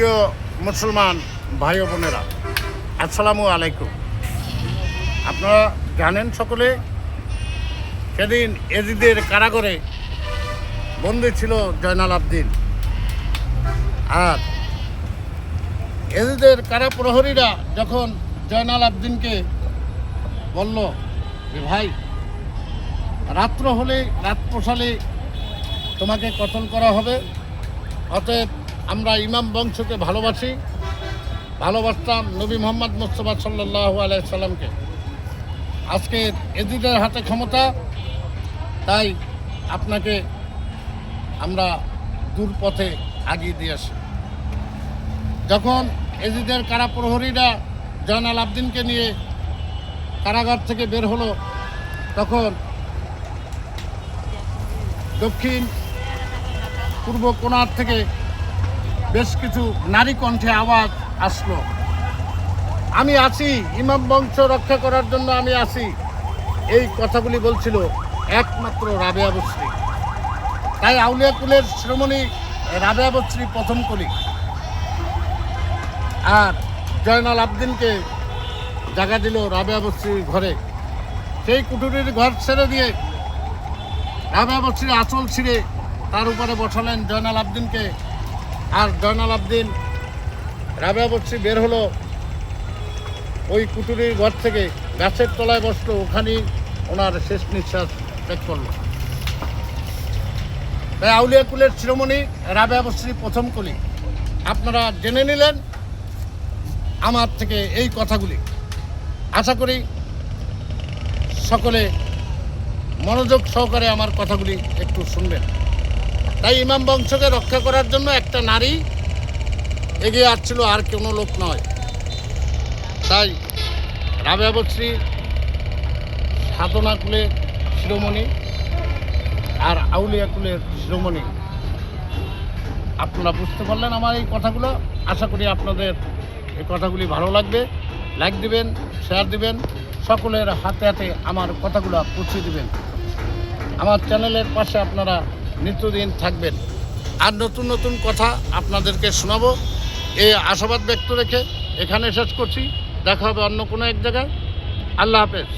প্রিয় মুসলমান ভাই বোনেরা, আসসালামু আলাইকুম। আপনারা জানেন সকলে, সেদিন এজিদের কারাগারে বন্দি ছিল জয়নাল আবদিন। আর এজিদের কারা প্রহরীরা যখন জয়নাল আবদিনকে বলল যে, ভাই, রাত্র হলে, রাত পোষালে তোমাকে কতল করা হবে? অতএব আমরা ইমাম বংশকে ভালোবাসি। ভালোবাসতাম নবী মোহাম্মদ মুস্তফা সাল্লাহ আলাইসাল্লামকে আজকে এদিদের হাতে ক্ষমতা, তাই আপনাকে আমরা দূর পথে আগিয়ে দিয়ে আসি। যখন এজিদের কারা প্রহরীরা জয়নাল আবদিনকে নিয়ে কারাগার থেকে বের হলো, তখন দক্ষিণ পূর্ব কোণার থেকে বেশ কিছু নারী কণ্ঠে আওয়াজ আসলো। আমি আছি, ইমাম বংশ রক্ষা করার জন্য আমি আছি, এই কথাগুলি বলছিল একমাত্র রাবেয়া বস্রী তাই আউলিয়া কুলের শ্রমণী রাবেয়া বস্রী প্রথম কলি। আর জয়নাল আবদিনকে জায়গা দিল রাবেয়া বস্রীর ঘরে। সেই কুটুরির ঘর ছেড়ে দিয়ে রাবেয়া বস্রীর আঁচল ছিঁড়ে তার উপরে বসালেন জয়নাল আবদিনকে আর জয়নাল আবদিন রাবেয়া বস্রী বের হলো। ওই কুটুরির ঘর থেকে গাছের তলায় বসল। ওখানেই ওনার শেষ নিঃশ্বাস ত্যাগ করল। তাই আউলিয়া কুলের শিরোমণি রাবেয়া বস্রী প্রথম কলি। আপনারা জেনে নিলেন আমার থেকে এই কথাগুলি। আশা করি সকলে মনোযোগ সহকারে আমার কথাগুলি একটু শুনবেন। তাই ইমাম বংশকে রক্ষা করার জন্য একটা নারী এগিয়ে আসছিল, আর কোনো লোক নয়। তাই রাবেয়া বস্রী সাধনা কুলের শিরোমণি আর আউলিয়া কুলের শিরোমণি। আপনারা বুঝতে পারলেন আমার এই কথাগুলো? আশা করি আপনাদের এই কথাগুলি ভালো লাগবে। লাইক দিবেন, শেয়ার দিবেন, সকলের হাতে হাতে আমার কথাগুলো পৌঁছে দিবেন। আমার চ্যানেলের পাশে আপনারা নিত্যদিন থাকবেন। আর নতুন নতুন কথা আপনাদেরকে শোনাবো। এই আশাবাদ ব্যক্ত রেখে এখানে শেষ করছি। দেখা হবে অন্য কোনো এক জায়গায়। আল্লাহ হাফেজ।